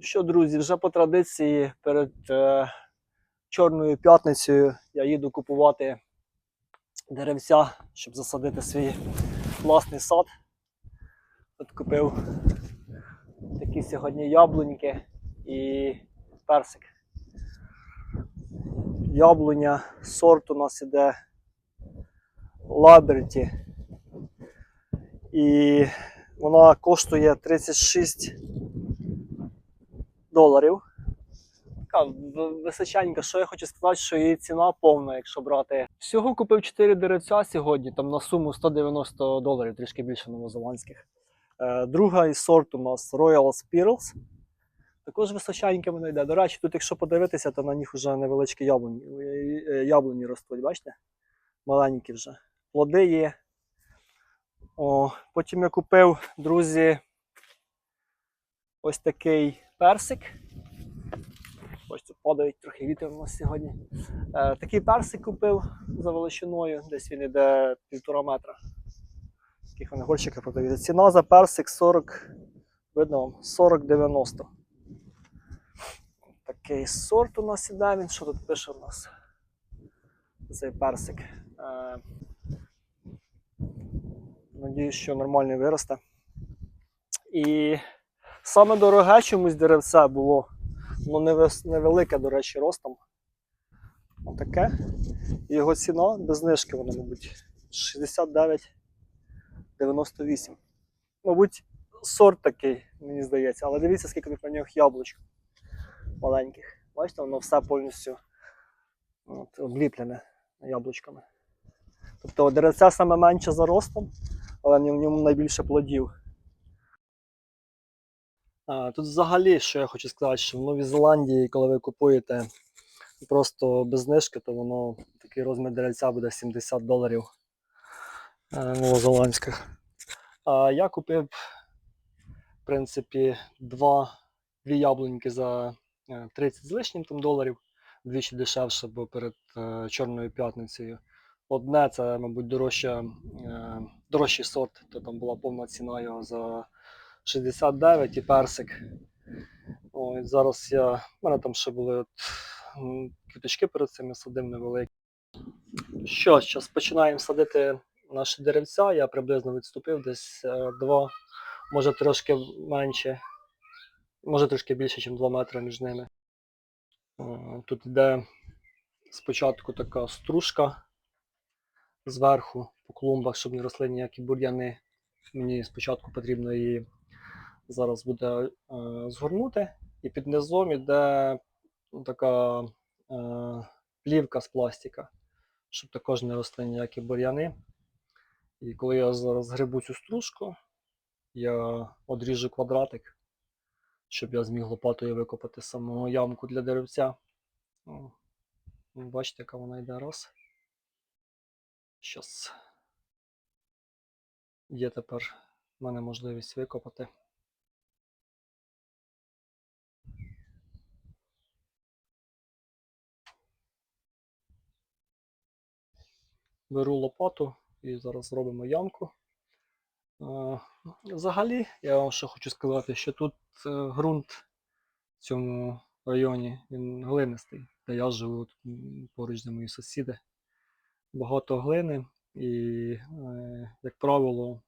Що, друзі, вже по традиції перед е, Чорною п'ятницею я їду купувати деревця, щоб засадити свій власний сад. Тут купив такі сьогодні яблуньки і персик. Яблуня, сорт у нас іде Лаберті. І вона коштує 36 доларів. Така височенька. Що я хочу сказати, що її ціна повна, якщо брати. Всього купив 4 деревця сьогодні, там на суму 190 доларів, трішки більше новозеландських. Е, друга із сорт у нас Royal Spirals. Також височеньке воно йде. До речі, тут, якщо подивитися, то на них вже невеличкі яблуні, е, е, яблуні ростуть, бачите? Маленькі вже. Плоди є. О, потім я купив, друзі, ось такий персик. Бачите, падають трохи вітер у нас сьогодні. Е, такий персик купив за величиною, десь він іде півтора метра. Таких вони горщики продають. Ціна за персик 40, видно вам, 40,90. Такий сорт у нас іде, він що тут пише у нас? Цей персик. Е, Надіюсь, що нормально виросте. І саме дороге чомусь деревце було. Воно невелике, до речі, ростом. Отаке. І його ціна без знижки, вона, мабуть, 69,98. Мабуть, сорт такий, мені здається, але дивіться, скільки на нього яблучок маленьких. Бачите, воно все повністю от, обліплене яблучками. Тобто деревця саме менше за ростом, але в ньому найбільше плодів. Тут взагалі, що я хочу сказати, що в Новій Зеландії, коли ви купуєте просто без знижки, то воно такий розмір деревця буде 70 доларів е, новозеландських. А я купив, в принципі, два, дві яблуньки за е, 30 з лишнім там доларів, двічі дешевше, бо перед е, Чорною п'ятницею. Одне це, мабуть, дорожча, е, дорожчий сорт, то там була повна ціна його за 69 і персик. Ой, зараз я. У мене там ще були от, квіточки перед цим я садив невеликі. Що, зараз починаємо садити наші деревця. Я приблизно відступив десь е, 2, може трошки менше, може трошки більше, ніж 2 метри між ними. Е, Тут йде спочатку така стружка зверху по клумбах, щоб не росли ніякі бур'яни. Мені спочатку потрібно її зараз буде е, згорнути, і під низом іде ну, така е, плівка з пластика, щоб також не росли ніякі бур'яни. І коли я зараз грибу цю стружку, я одріжу квадратик, щоб я зміг лопатою викопати саму ямку для деревця. О, бачите, яка вона йде раз. Щас. Є тепер в мене можливість викопати. Беру лопату і зараз зробимо ямку. Е, Взагалі, я вам ще хочу сказати, що тут е, ґрунт в цьому районі він глинистий, де я живу тут, поруч де мої сусіди. Багато глини, і, е, як правило,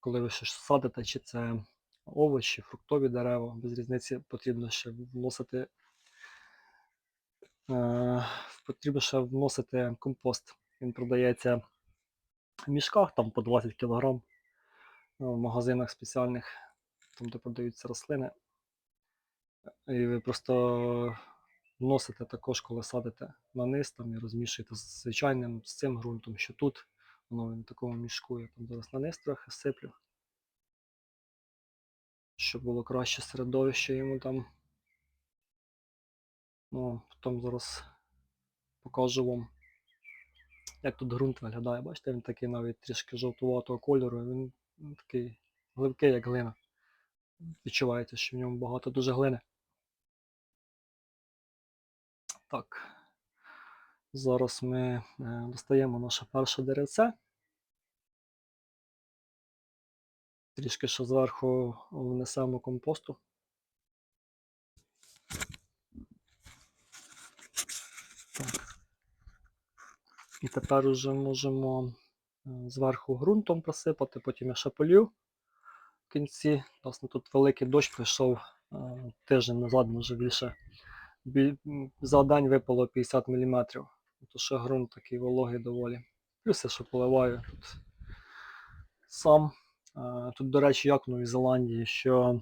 коли ви щось садите, чи це овочі, фруктові дерева, без різниці потрібно ще вносити, потрібно ще вносити компост. Він продається в мішках там по 20 кг в магазинах спеціальних, там де продаються рослини. І ви просто вносите також, коли садите на низ там, і розмішуєте з звичайним з цим ґрунтом, що тут. Воно в такому мішку. Я там зараз на низ трохи сиплю. Щоб було краще середовище йому там. Ну, потім зараз покажу вам, як тут ґрунт виглядає. Бачите, він такий навіть трішки жовтуватого кольору. Він ну, такий гливкий, як глина. Відчувається, що в ньому багато дуже глини. Так. Зараз ми е, достаємо наше перше деревце. Трішки ще зверху внесемо компосту. І тепер уже можемо е, зверху ґрунтом просипати, потім я ще полью в кінці. Власне, тут великий дощ прийшов е, тиждень назад, може більше. За день випало 50 мм. То ще ґрунт такий вологий доволі. Плюс я ще поливаю тут сам. Е, Тут, до речі, як в Новій Зеландії, що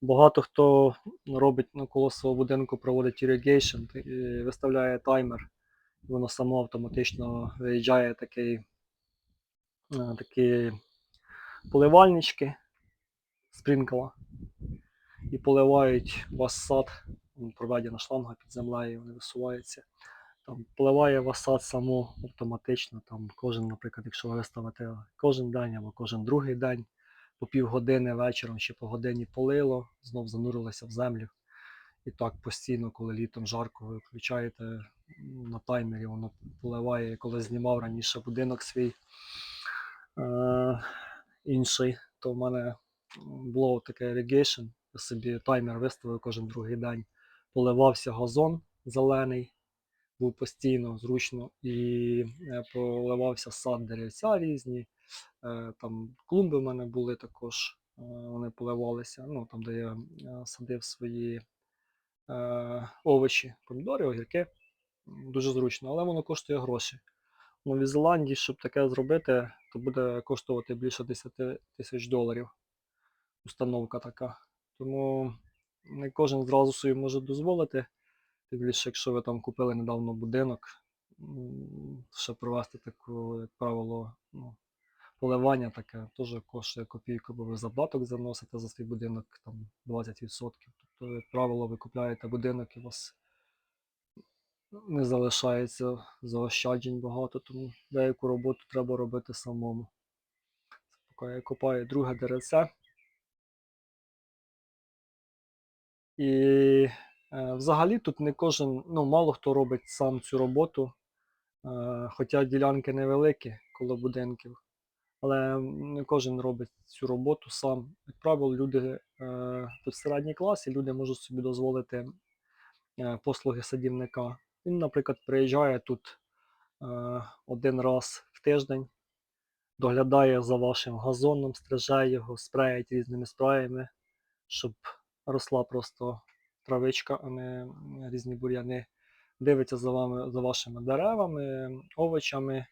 багато хто робить навколо свого будинку, проводить irrigation, і виставляє таймер. Воно само автоматично виїжджає такий, е, такі поливальнички спринкла і поливають вас сад. Проведена шланга під землею, вони висуваються. Там поливає вас сад само автоматично. Там кожен, наприклад, якщо ви виставите кожен день або кожен другий день, по півгодини вечором чи по годині полило, знов занурилося в землю. І так постійно, коли літом жарко, ви включаєте на таймері, воно поливає. Коли знімав раніше будинок свій е- інший, то в мене було таке irrigation. Я собі таймер виставив кожен другий день. Поливався газон зелений, був постійно зручно, і е, поливався сад деревця різні. Е, Там клумби в мене були також, е, вони поливалися. Ну, там, де я е, садив свої е, овочі, помідори, огірки. Дуже зручно, але воно коштує гроші. В Новій Зеландії, щоб таке зробити, то буде коштувати більше 10 тисяч доларів. Установка така. Тому не кожен зразу собі може дозволити. Тим більше, якщо ви там купили недавно будинок, ще провести таку, як правило, ну, поливання таке теж коштує копійку, бо ви задаток заносите за свій будинок там 20%. Тобто, як правило, ви купляєте будинок і у вас не залишається заощаджень багато, тому деяку роботу треба робити самому. Поки я копаю друге деревце. І е, взагалі тут не кожен, ну мало хто робить сам цю роботу, е, хоча ділянки невеликі коло будинків, але не кожен робить цю роботу сам. Як правило, люди е, тут середній клас, і люди можуть собі дозволити е, послуги садівника. Він, наприклад, приїжджає тут е, один раз в тиждень, доглядає за вашим газоном, стриже його, спреять різними спреями, щоб росла просто травичка, а не різні бур'яни. Дивиться за вами, за вашими деревами, овочами.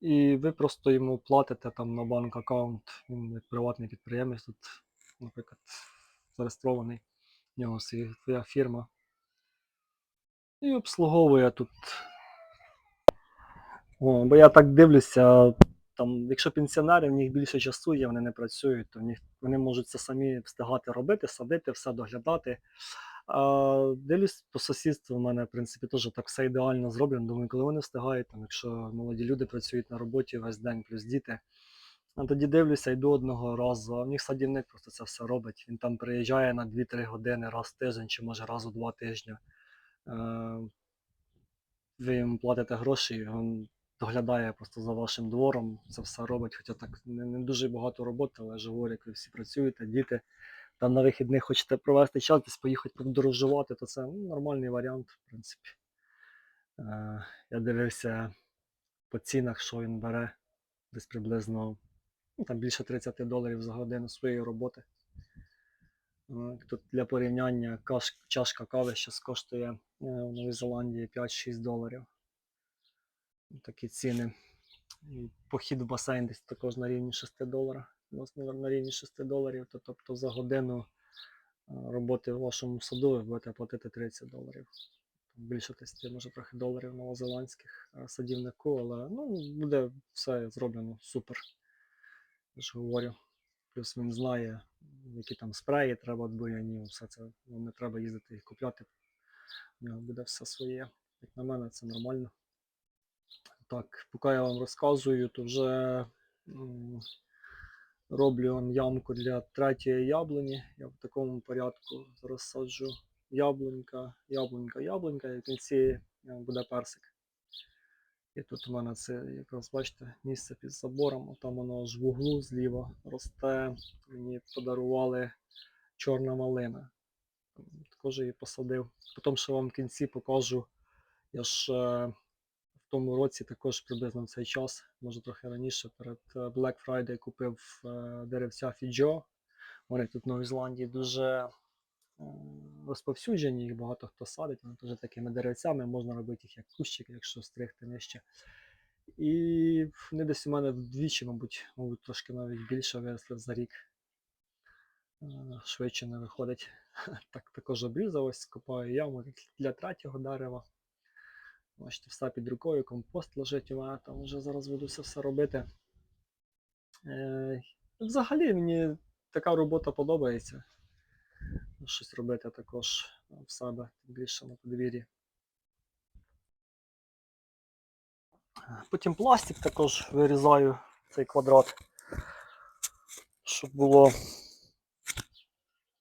І ви просто йому платите там на банк аккаунт. Він як приватний підприємець тут, наприклад, зареєстрований. В нього своя фірма. І обслуговує тут. О, бо я так дивлюся, там, якщо пенсіонери, в них більше часу є, вони не працюють, то вони можуть це самі встигати робити, садити, все доглядати. А, дивлюсь по сусідству, в мене, в принципі, теж так все ідеально зроблено. Думаю, коли вони встигають, там, якщо молоді люди працюють на роботі весь день, плюс діти. А тоді дивлюся, йду одного разу, а в них садівник просто це все робить. Він там приїжджає на 2-3 години раз в тиждень, чи може раз у два тижні. Е, ви йому платите гроші, він доглядає просто за вашим двором, це все робить, хоча так не, не дуже багато роботи, але ж як ви всі працюєте, діти. Там на вихідних хочете провести час, десь поїхати подорожувати, то це ну, нормальний варіант, в принципі. Е, я дивився по цінах, що він бере десь приблизно ну, там більше 30 доларів за годину своєї роботи. Тут для порівняння чашка кави зараз коштує е, в Новій Зеландії 5-6 доларів. Такі ціни. І похід в басейн десь також на рівні 6 доларів. У нас на рівні 6 доларів, то, тобто за годину е, роботи в вашому саду ви будете платити 30 доларів. Більше 10, може трохи доларів новозеландських е, садівнику, але ну, буде все зроблено супер. Я ж говорю. Плюс він знає, які там спреї треба від бур'янів, все це ну, не треба їздити їх купляти. У нього буде все своє. Як на мене, це нормально. Так, поки я вам розказую, то вже м, роблю он ямку для третьої яблуні. Я в такому порядку зараз саджу яблунька, яблунька, яблунька, і в кінці е, буде персик. І тут у мене це якраз бачите місце під забором, там воно аж в углу зліва росте. Мені подарували чорна малина. Також її посадив. Потім ще вам в кінці покажу. Я ж е, в тому році також приблизно в цей час, може трохи раніше, перед е, Black Friday купив е, деревця Фіджо. Вони тут в Новій Зеландії дуже розповсюджені, їх багато хто садить. Вони теж такими деревцями, можна робити їх як кущики, якщо стригти нижче. І вони десь у мене вдвічі, мабуть, мабуть, трошки навіть більше виросли за рік. Е, Швидше не виходить. Так також обрізав, ось копаю яму для третього дерева. Бачите, все під рукою, компост лежить у мене, там вже зараз буду це все робити. Е, взагалі мені така робота подобається. Щось робити також в себе, тим більше на подвір'ї. Потім пластик також вирізаю цей квадрат, щоб було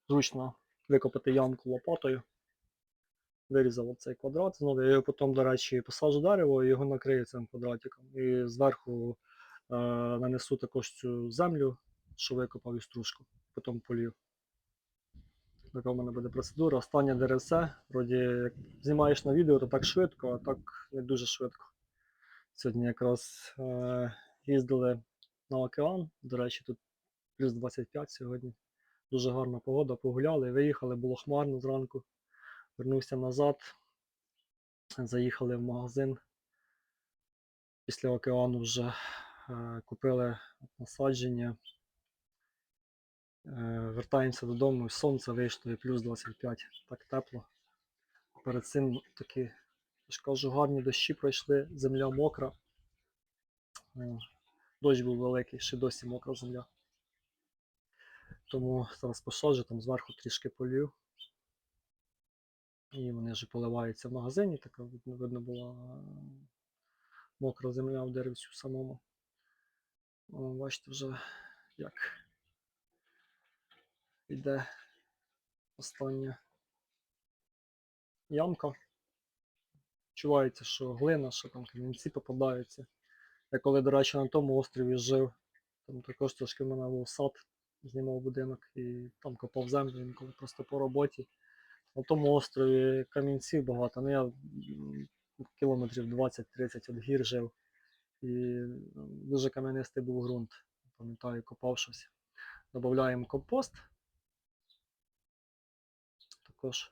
зручно викопати ямку лопатою. Вирізав цей квадрат. Знову я його потім, до речі, посаджу дерево і його накрию цим квадратиком. І зверху е, нанесу також цю землю, що викопав і стружку, потім полів. Така в мене буде процедура. Останнє деревце. Вроді, як знімаєш на відео, то так швидко, а так не дуже швидко. Сьогодні якраз е, їздили на океан. До речі, тут плюс 25 сьогодні. Дуже гарна погода, погуляли, виїхали, було хмарно зранку. Вернувся назад. Заїхали в магазин. Після океану вже е, купили насадження. Е, вертаємося додому, сонце вийшло і плюс 25, так тепло. Перед цим такі, я ж кажу, гарні дощі пройшли, земля мокра. Е, Дощ був великий, ще досі мокра земля. Тому зараз посаджу, там зверху трішки полів. І вони вже поливаються в магазині, така видно, була е, мокра земля в деревцю самому. Бачите вже як йде остання ямка. Чувається, що глина, що там камінці попадаються. Я коли, до речі, на тому острові жив, там також трошки в мене був сад, знімав будинок і там копав землю інколи просто по роботі. На тому острові камінців багато. Ну я кілометрів 20-30 від гір жив. І дуже кам'янистий був ґрунт. Пам'ятаю, копав щось. Додаємо компост. Також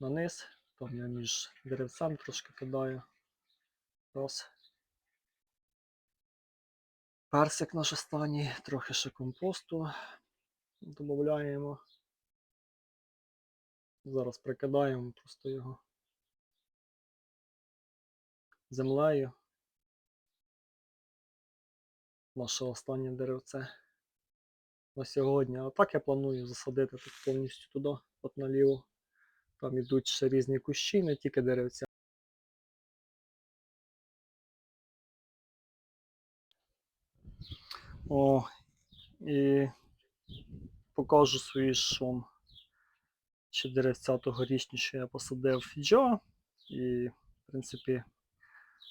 на низ. Там я між деревцем трошки кидаю. Раз. Персик наш останній, трохи ще компосту додаємо. Зараз прикидаємо просто його землею. Наше останнє деревце на сьогодні. А так я планую засадити тут повністю туди, от наліво. Там ідуть ще різні кущі, не тільки деревця. О, і покажу свої шум. Ще деревця тогорічні, що я посадив Фіджо. І, в принципі,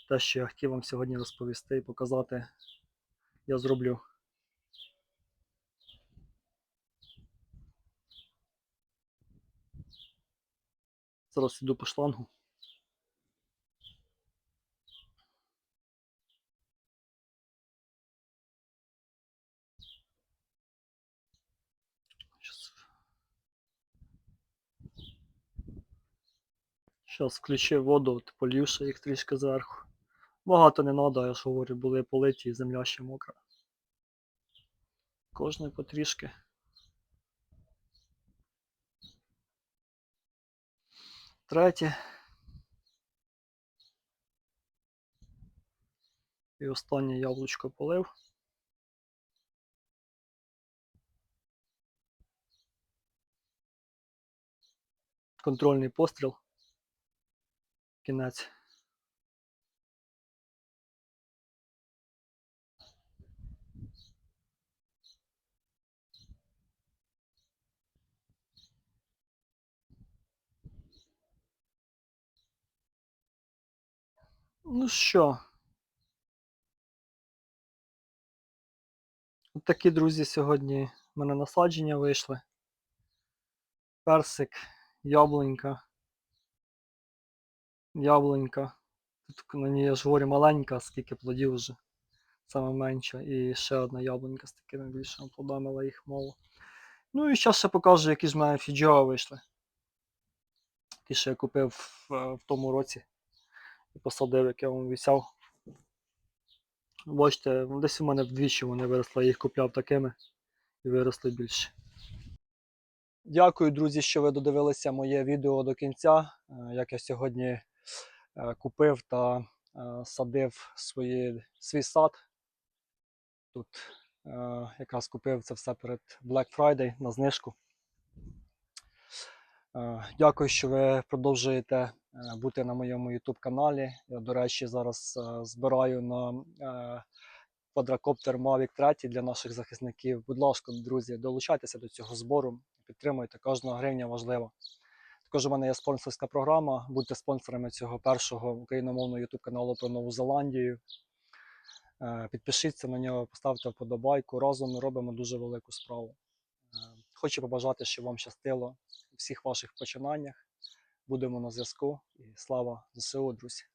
те, що я хотів вам сьогодні розповісти і показати, я зроблю. Зараз іду по шлангу. Зараз включив воду, полью їх трішки зверху. Багато не треба, я ж говорю, були политі і земля ще мокра. Кожний потрішки. Третє. І останнє яблучко полив. Контрольний постріл. Кінець. Ну що? От такі, друзі, сьогодні в мене насадження вийшли. Персик, яблунька. Яблунька. Тут на ній, я ж говорю, маленька, скільки плодів вже. Саме менша. І ще одна яблунька з такими більшими плодами, але їх мало. Ну і зараз ще покажу, які ж в мене фіджіа вийшли. Ті, що я купив в, в тому році і посадив, як я вам обіцяв. Бачите, десь у мене вдвічі вони виросли, я їх купляв такими і виросли більше. Дякую, друзі, що ви додивилися моє відео до кінця. Е, Як я сьогодні е, купив та е, садив свої, свій сад. Тут якраз купив це все перед Black Friday на знижку. Е, Дякую, що ви продовжуєте е, бути на моєму YouTube каналі. Я, до речі, зараз е, збираю на квадрокоптер Mavic 3 для наших захисників. Будь ласка, друзі, долучайтеся до цього збору, підтримуйте, кожна гривня важлива. Також у мене є спонсорська програма. Будьте спонсорами цього першого україномовного YouTube каналу про Нову Зеландію. Підпишіться на нього, поставте вподобайку. Разом ми робимо дуже велику справу. Хочу побажати, щоб вам щастило всіх ваших починаннях. Будемо на зв'язку. І слава ЗСУ, друзі!